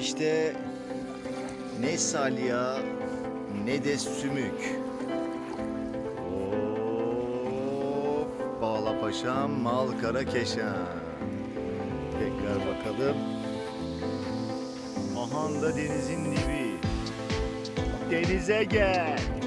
İşte ne salya ne de sümük. Hop, bağla paşam, mal kara keşan. Tekrar bakalım. Ahanda denizin dibi. Denize gel.